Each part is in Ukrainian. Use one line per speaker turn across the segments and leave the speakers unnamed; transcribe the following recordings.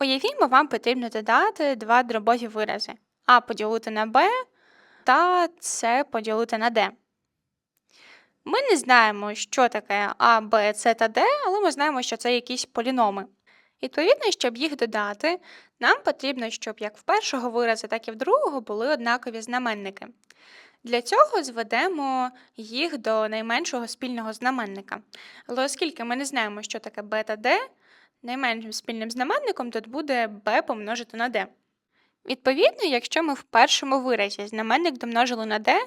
Уявімо, вам потрібно додати два дробові вирази А поділити на Б та С поділити на Д. Ми не знаємо, що таке А, Б, С та Д, але ми знаємо, що це якісь поліноми. Відповідно, щоб їх додати, нам потрібно, щоб як в першого виразу, так і в другого були однакові знаменники. Для цього зведемо їх до найменшого спільного знаменника. Але оскільки ми не знаємо, що таке b та d, найменшим спільним знаменником тут буде b помножити на d. Відповідно, якщо ми в першому виразі знаменник домножили на d,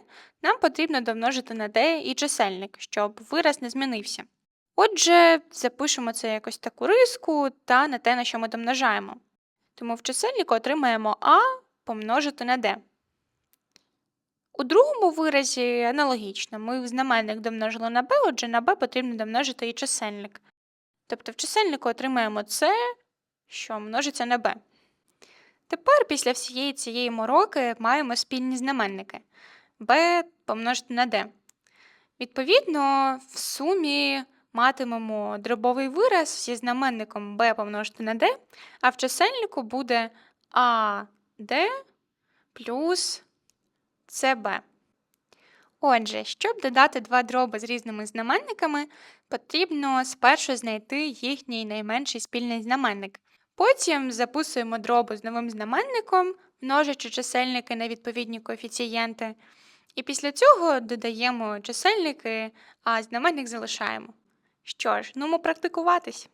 нам потрібно домножити на d і чисельник, щоб вираз не змінився. Отже, запишемо це якось таку риску та на те, на що ми домножаємо. Тому в чисельнику отримаємо a помножити на d. У другому виразі аналогічно. Ми знаменник домножили на b, отже на b потрібно домножити і чисельник. Тобто в чисельнику отримаємо c, що множиться на b. Тепер після всієї цієї мороки маємо спільні знаменники b помножити на d. Відповідно, в сумі матимемо дробовий вираз зі знаменником b помножити на d, а в чисельнику буде ad плюс cb. Отже, щоб додати два дроби з різними знаменниками, потрібно спершу знайти їхній найменший спільний знаменник. Потім записуємо дроби з новим знаменником, множачи чисельники на відповідні коефіцієнти. І після цього додаємо чисельники, а знаменник залишаємо. Що ж, ну практикуватись.